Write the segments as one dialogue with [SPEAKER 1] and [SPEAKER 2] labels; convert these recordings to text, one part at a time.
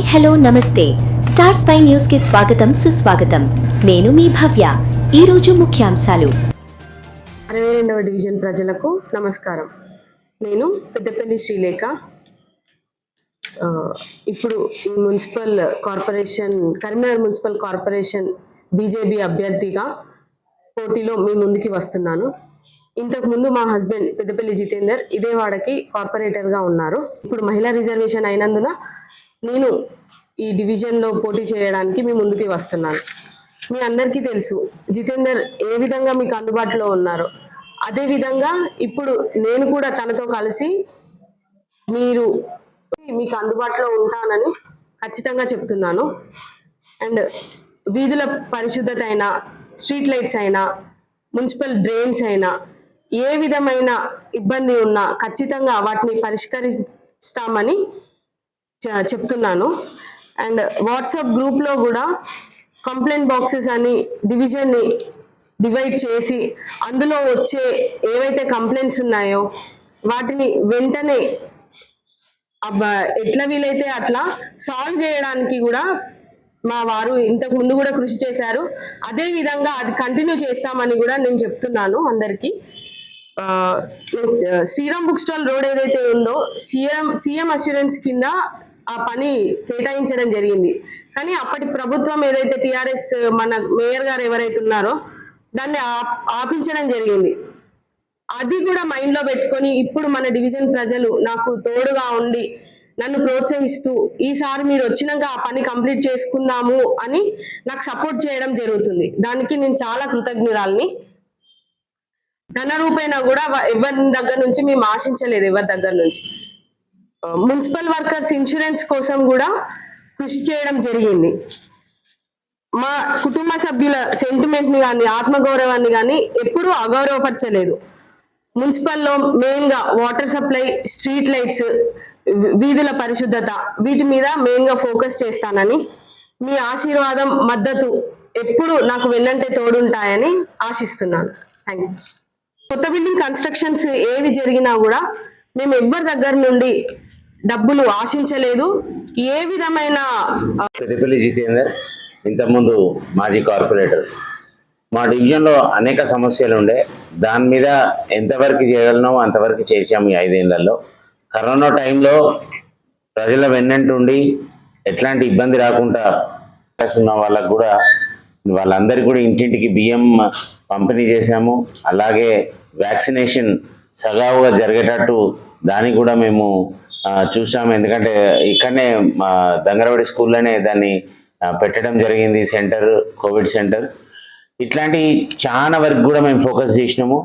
[SPEAKER 1] Hello నమస్తే. Star spy న్యూస్కి స్వాగతం సుస్వాగతం. నేను మీ భవ్య. ఈ రోజు ముఖ్యాంశాలు.
[SPEAKER 2] అరవై రెండవ డివిజన్ ప్రజలకు నమస్కారం. నేను పెద్దపల్లి శ్రీలేఖ. ఇప్పుడు ఈ municipal corporation Karimnagar municipal corporation BJP అభ్యర్థిగా పోటీలో మీ ముందుకి వస్తున్నాను. ఇంతకు ముందు మా హస్బెండ్ పెద్దపల్లి జితేందర్ ఇదే వాడకి కార్పొరేటర్గా ఉన్నారు. ఇప్పుడు మహిళా రిజర్వేషన్ అయినందున నేను ఈ డివిజన్లో పోటీ చేయడానికి మీ ముందుకి వస్తున్నాను. మీ అందరికీ తెలుసు జితేందర్ ఏ విధంగా మీకు అందుబాటులో ఉన్నారో అదే విధంగా ఇప్పుడు నేను కూడా తనతో కలిసి మీరు మీకు అందుబాటులో ఉంటానని ఖచ్చితంగా చెప్తున్నాను. అండ్ వీధుల పరిశుద్ధత అయినా స్ట్రీట్ లైట్స్ అయినా మున్సిపల్ డ్రైన్స్ అయినా ఏ విధమైన ఇబ్బంది ఉన్నా ఖచ్చితంగా వాటిని పరిష్కరిస్తామని చెప్తున్నాను. అండ్ వాట్సాప్ గ్రూప్లో కూడా కంప్లైంట్ బాక్సెస్ అని డివిజన్ని డివైడ్ చేసి అందులో వచ్చే ఏవైతే కంప్లైంట్స్ ఉన్నాయో వాటిని వెంటనే ఎట్లా వీలైతే అట్లా సాల్వ్ చేయడానికి కూడా మా వారు ఇంతకు ముందు కూడా కృషి చేశారు. అదే విధంగా అది కంటిన్యూ చేస్తామని కూడా నేను చెప్తున్నాను అందరికీ. శ్రీరామ్ బుక్ స్టాల్ రోడ్ ఏదైతే ఉందో సీఎం సీఎం అస్యూరెన్స్ కింద ఆ పని కేటాయించడం జరిగింది. కానీ అప్పటి ప్రభుత్వం ఏదైతే టిఆర్ఎస్ మన మేయర్ గారు ఎవరైతే ఉన్నారో దాన్ని ఆపించడం జరిగింది. అది కూడా మైండ్లో పెట్టుకొని ఇప్పుడు మన డివిజన్ ప్రజలు నాకు తోడుగా ఉండి నన్ను ప్రోత్సహిస్తూ ఈసారి మీరు వచ్చినాక ఆ పని కంప్లీట్ చేసుకుందాము అని నాకు సపోర్ట్ చేయడం జరుగుతుంది. దానికి నేను చాలా కృతజ్ఞురాల్ని. ధన కూడా ఎవరి దగ్గర నుంచి మేము ఆశించలేదు ఎవరి దగ్గర నుంచి. మున్సిపల్ వర్కర్స్ ఇన్సూరెన్స్ కోసం కూడా కృషి చేయడం జరిగింది. మా కుటుంబ సభ్యుల సెంటిమెంట్ని కానీ ఆత్మగౌరవాన్ని కానీ ఎప్పుడూ అగౌరవపరచలేదు. మున్సిపల్లో మెయిన్గా వాటర్ సప్లై స్ట్రీట్ లైట్స్ వీధుల పరిశుద్ధత వీటి మీద మెయిన్గా ఫోకస్ చేస్తానని మీ ఆశీర్వాదం మద్దతు ఎప్పుడు నాకు వెన్నంటే తోడుంటాయని ఆశిస్తున్నాను. థ్యాంక్ యూ కొత్త బిల్డింగ్ కన్స్ట్రక్షన్స్ ఏవి జరిగినా కూడా మేము ఎవ్వరి దగ్గర నుండి డబ్బులు ఆశించలేదు. ఏ విధమైన ఆ,
[SPEAKER 3] పెద్దపల్లి జితేందర్ ఇంతకుముందు మాజీ కార్పొరేటర్. మా డివిజన్లో అనేక సమస్యలు ఉండే. దాని మీద ఎంతవరకు చేయగలనో అంతవరకు చేసాము ఈ ఐదేళ్ళలో. కరోనా టైంలో ప్రజల వెన్నంటుండి ఎట్లాంటి ఇబ్బంది రాకుండా ఉన్న వాళ్ళకు కూడా వాళ్ళందరికీ కూడా ఇంటింటికి బియ్యం పంపిణీ చేశాము. అలాగే వ్యాక్సినేషన్ సగావుగా జరిగేటట్టు దాన్ని కూడా మేము చూసాము ఎందుకంటే ఇక్కడనే మా దంగరవాడి స్కూల్లోనే దాన్ని పెట్టడం జరిగింది సెంటర్ కోవిడ్ సెంటర్. ఇట్లాంటి చాలా వరకు కూడా మేము ఫోకస్ చేసినాము.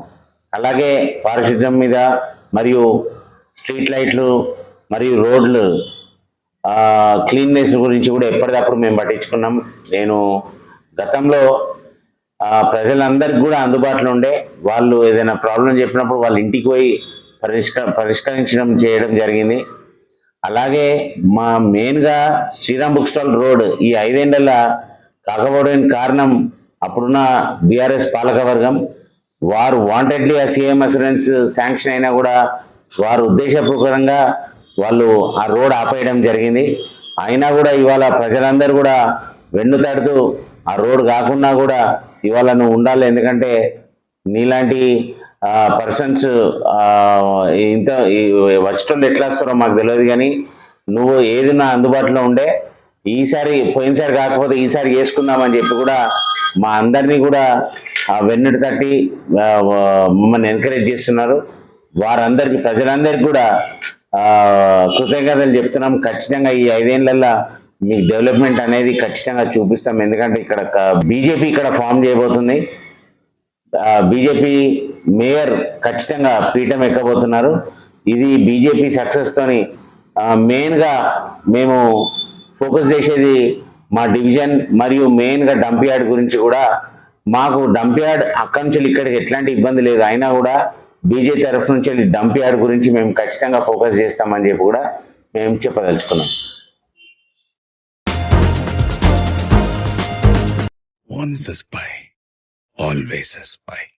[SPEAKER 3] అలాగే పారిశుద్ధ్యం మీద మరియు స్ట్రీట్ లైట్లు మరియు రోడ్లు క్లీన్నెస్ గురించి కూడా ఎప్పటికప్పుడు మేము పట్టించుకున్నాం. నేను గతంలో ప్రజలందరికీ కూడా అందుబాటులో ఉండే వాళ్ళు ఏదైనా ప్రాబ్లం చెప్పినప్పుడు వాళ్ళ ఇంటికి పోయి పరిష్క పరిష్కరించడం చేయడం జరిగింది. అలాగే మా మెయిన్గా శ్రీరామ్ బుక్ స్టాల్ రోడ్ ఈ ఐదేళ్ళ కాకపోవడానికి కారణం అప్పుడున్న బీఆర్ఎస్ పాలకవర్గం. వారు వాంటెడ్లీ ఆ సీఎం అసూరెన్స్ శాంక్షన్ అయినా కూడా వారు ఉద్దేశపూర్వకంగా వాళ్ళు ఆ రోడ్ ఆపేయడం జరిగింది. అయినా కూడా ఇవాళ ప్రజలందరూ కూడా వెన్నుతాడుతూ ఆ రోడ్ కాకుండా కూడా ఇవాళ నువ్వు ఉండాలి ఎందుకంటే నీలాంటి పర్సన్స్ ఇంత వచ్చేటోళ్ళు ఎట్లా వస్తారో మాకు తెలియదు కానీ నువ్వు ఏది నా అందుబాటులో ఉండే ఈసారి పోయినసారి కాకపోతే ఈసారి చేసుకుందామని చెప్పి కూడా మా అందరినీ కూడా ఆ తట్టి మమ్మల్ని ఎంకరేజ్ చేస్తున్నారు. వారందరికీ ప్రజలందరికీ కూడా కృతజ్ఞతలు చెప్తున్నాం. ఖచ్చితంగా ఈ ఐదేళ్ళలో మీ డెవలప్మెంట్ అనేది ఖచ్చితంగా చూపిస్తాం. ఎందుకంటే ఇక్కడ బీజేపీ ఇక్కడ ఫామ్ చేయబోతుంది. బీజేపీ మేయర్ ఖచ్చితంగా పీఠం ఎక్కబోతున్నారు. ఇది బీజేపీ సక్సెస్తోని మెయిన్గా మేము ఫోకస్ చేసేది మా డివిజన్ మరియు మెయిన్గా డంప్ యార్డ్ గురించి కూడా. మాకు డంప్ యార్డ్ అక్కడి నుంచి ఇక్కడికి ఎట్లాంటి ఇబ్బంది లేదు. అయినా కూడా బీజేపీ తరఫు నుంచి వెళ్ళి డంప్ యార్డ్ గురించి మేము ఖచ్చితంగా ఫోకస్ చేస్తామని చెప్పి కూడా మేము చెప్పదలుచుకున్నాం.
[SPEAKER 4] Once a spy, always a spy.